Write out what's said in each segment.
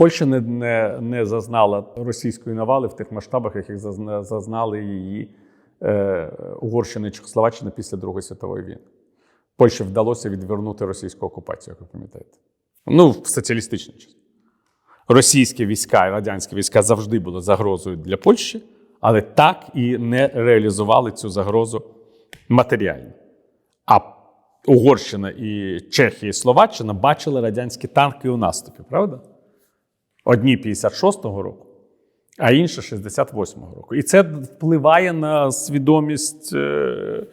Польща не, не, не зазнала російської навали в тих масштабах, яких зазнали її е, Угорщина і Чехословаччина після Другої світової війни. Польщі вдалося відвернути російську окупацію, як ви пам'ятаєте. Ну, в соціалістичний час. Російські війська і радянські війська завжди були загрозою для Польщі, але так і не реалізували цю загрозу матеріально. А Угорщина і Чехія і Словаччина бачили радянські танки у наступі, правда? Одні 56-го року, а інші 68-го року. І це впливає на свідомість е,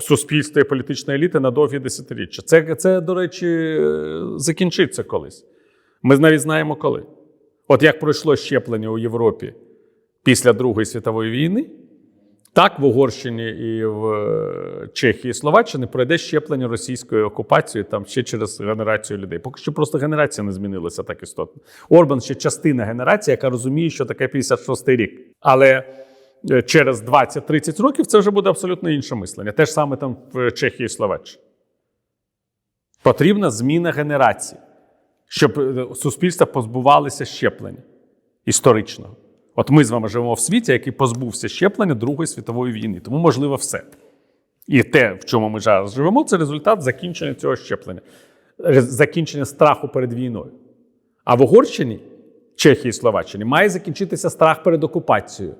суспільства і політичної еліти на довгі десятиріччя. Це, це, до речі, е, закінчиться колись. Ми навіть знаємо коли. От як пройшло щеплення у Європі після Другої світової війни, так в Угорщині і в е, Чехії і Словаччині пройде щеплення російською окупацією там ще через генерацію людей. Поки що просто генерація не змінилася так істотно. Орбан ще частина генерації, яка розуміє, що таке 56-й рік. Але е, через 20-30 років це вже буде абсолютно інше мислення. Те ж саме там в Чехії і Словаччині. Потрібна зміна генерації, щоб е, суспільства позбувалися щеплення історичного. От ми з вами живемо в світі, який позбувся щеплення Другої світової війни. Тому можливо все. І те, в чому ми зараз живемо, це результат закінчення цього щеплення, закінчення страху перед війною. А в Угорщині, Чехії і Словаччині має закінчитися страх перед окупацією.